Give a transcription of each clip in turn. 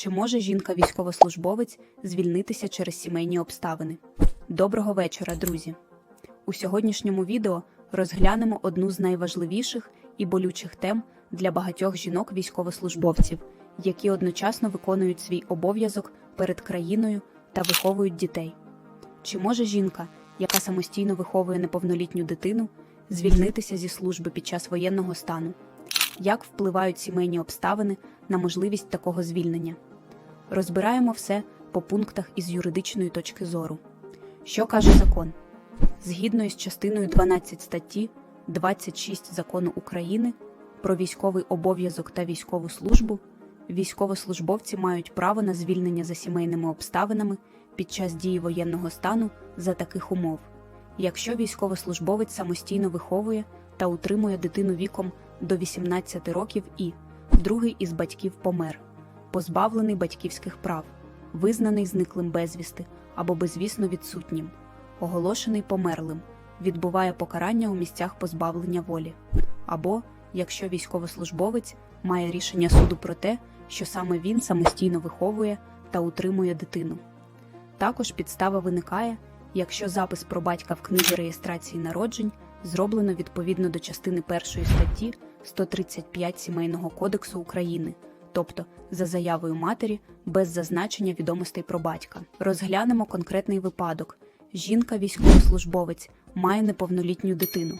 Чи може жінка-військовослужбовець звільнитися через сімейні обставини? Доброго вечора, друзі! У сьогоднішньому відео розглянемо одну з найважливіших і болючих тем для багатьох жінок-військовослужбовців, які одночасно виконують свій обов'язок перед країною та виховують дітей. Чи може жінка, яка самостійно виховує неповнолітню дитину, звільнитися зі служби під час воєнного стану? Як впливають сімейні обставини на можливість такого звільнення? Розбираємо все по пунктах із юридичної точки зору. Що каже закон? Згідно із частиною 12 статті 26 закону України про військовий обов'язок та військову службу, військовослужбовці мають право на звільнення за сімейними обставинами під час дії воєнного стану за таких умов, якщо військовослужбовець самостійно виховує та утримує дитину віком до 18 років і другий із батьків помер, позбавлений батьківських прав, визнаний зниклим безвісти або безвісно відсутнім, оголошений померлим, відбуває покарання у місцях позбавлення волі, або якщо військовослужбовець має рішення суду про те, що саме він самостійно виховує та утримує дитину. Також підстава виникає, якщо запис про батька в книзі реєстрації народжень зроблено відповідно до частини першої статті 135 Сімейного кодексу України, тобто за заявою матері без зазначення відомостей про батька. Розглянемо конкретний випадок: жінка, військовослужбовець, має неповнолітню дитину.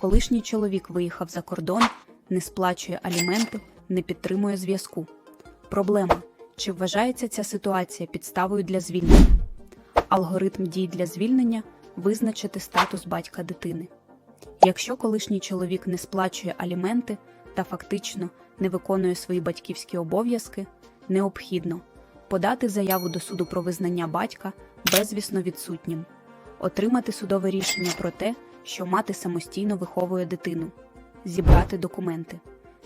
Колишній чоловік виїхав за кордон, не сплачує аліменти, не підтримує зв'язку. Проблема: чи вважається ця ситуація підставою для звільнення? Алгоритм дій для звільнення визначити статус батька дитини. Якщо колишній чоловік не сплачує аліменти та фактично не виконує свої батьківські обов'язки, необхідно подати заяву до суду про визнання батька безвісно відсутнім, отримати судове рішення про те, що мати самостійно виховує дитину, зібрати документи.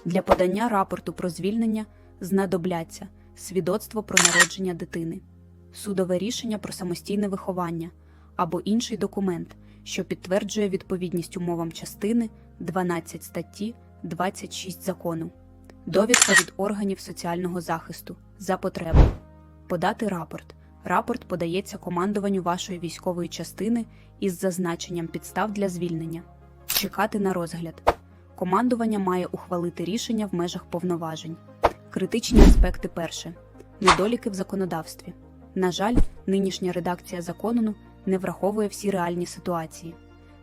Для подання рапорту про звільнення знадобляться свідоцтво про народження дитини, судове рішення про самостійне виховання або інший документ, що підтверджує відповідність умовам частини 12 статті 26 закону, довідка від органів соціального захисту за потреби, подати рапорт. Рапорт подається командуванню вашої військової частини із зазначенням підстав для звільнення, чекати на розгляд. Командування має ухвалити рішення в межах повноважень. Критичні аспекти перше. Недоліки в законодавстві. На жаль, нинішня редакція закону не враховує всі реальні ситуації.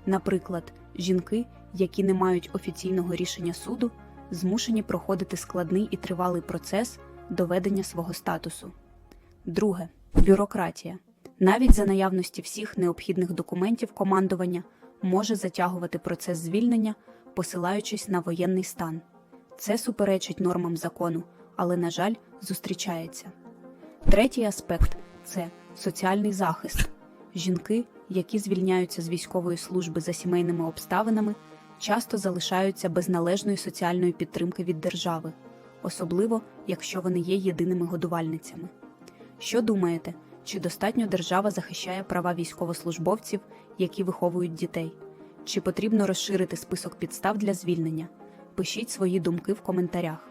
Наприклад, жінки, які не мають офіційного рішення суду, змушені проходити складний і тривалий процес доведення свого статусу. Друге бюрократія. Навіть за наявності всіх необхідних документів командування може затягувати процес звільнення, посилаючись на воєнний стан. Це суперечить нормам закону, але, на жаль, зустрічається. Третій аспект це соціальний захист. Жінки, які звільняються з військової служби за сімейними обставинами, часто залишаються без належної соціальної підтримки від держави, особливо якщо вони є єдиними годувальницями. Що думаєте, чи достатньо держава захищає права військовослужбовців, які виховують дітей? Чи потрібно розширити список підстав для звільнення? Пишіть свої думки в коментарях.